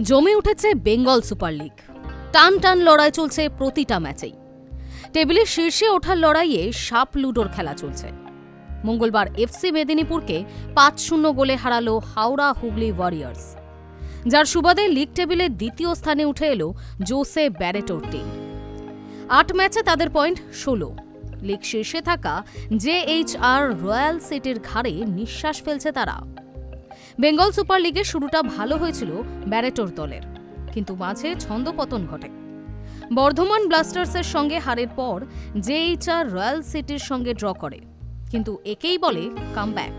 জমে উঠেছে Bengal super league. টান টান লড়াই চলছে প্রতিটা ম্যাচেই। টেবিলের শীর্ষে ওঠার লড়াইয়ে সাপ লুডোর খেলা চলছে। মঙ্গলবার এফসি মেদিনীপুরকে পাঁচ শূন্য গোলে হারালো হাওড়া হুগলি ওয়ারিয়ার্স। যার সুবাদে লিগ টেবিলে দ্বিতীয় স্থানে উঠে এলো জোসে ব্যারেটোর টিম। আট ম্যাচে তাদের পয়েন্ট ষোলো। লিগ শীর্ষে থাকা জেএইচআর রয়্যাল সিটির ঘাড়ে নিঃশ্বাস ফেলছে তারা। বেঙ্গল সুপার লিগের শুরুটা ভালো হয়েছিল ব্যারেটোর দলের, কিন্তু মাঝে ছন্দপতন ঘটে। বর্ধমান ব্লাস্টার্সের সঙ্গে হারের পর জেএইচআর রয়্যাল সিটির সঙ্গে ড্র করে, কিন্তু একেই বলে কামব্যাক।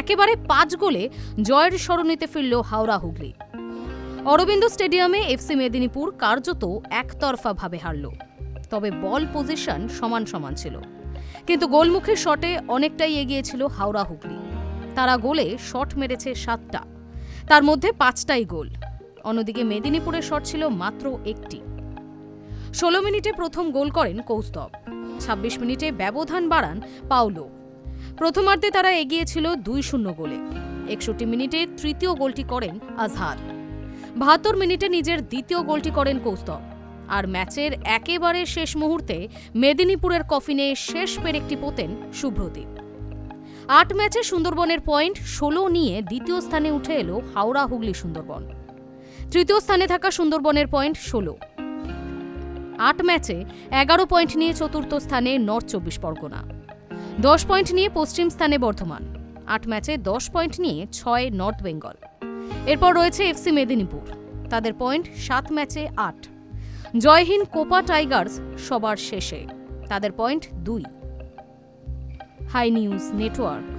একেবারে পাঁচ গোলে জয়ের স্মরণীতে ফিরল হাওড়া হুগলি। অরবিন্দ স্টেডিয়ামে এফসি মেদিনীপুর কার্যত একতরফাভাবে হারল, তবে বল পজিশন সমান সমান ছিল। কিন্তু গোলমুখের শটে অনেকটাই এগিয়েছিল হাওড়া হুগলি। তারা গোলে শট মেরেছে সাতটা। তার মধ্যে পাঁচটাই গোল। অন্যদিকে মেদিনীপুরের শট ছিল মাত্র একটি। ষোলো মিনিটে প্রথম গোল করেন কৌস্তব। ছাব্বিশ মিনিটে ব্যবধান বাড়ান পাওলো। প্রথমার্ধে তারা এগিয়েছিল দুই শূন্য গোলে। একষট্টি মিনিটে তৃতীয় গোলটি করেন আজহার। বাহাত্তর মিনিটে নিজের দ্বিতীয় গোলটি করেন কৌস্তব। আর ম্যাচের একেবারে শেষ মুহূর্তে মেদিনীপুরের কফিনে শেষ পেরেকটি পোতেন শুভ্রদীপ আট ম্যাচে সুন্দরবনের পয়েন্ট, ষোলো নিয়ে দ্বিতীয় স্থানে উঠে এলো হাওড়া হুগলি সুন্দরবন। তৃতীয় স্থানে থাকা সুন্দরবনের পয়েন্ট, ষোলো। আট ম্যাচে এগারো পয়েন্ট নিয়ে চতুর্থ স্থানে নর্থ চব্বিশ পরগনা। দশ পয়েন্ট নিয়ে পশ্চিম স্থানে বর্ধমান। আট ম্যাচে দশ পয়েন্ট নিয়ে ছয় নর্থ বেঙ্গল। এরপর রয়েছে এফসি মেদিনীপুর। তাদের পয়েন্ট, সাত ম্যাচে আট। জয়হীন কোপা টাইগার্স সবার শেষে। তাদের পয়েন্ট, দুই। High news network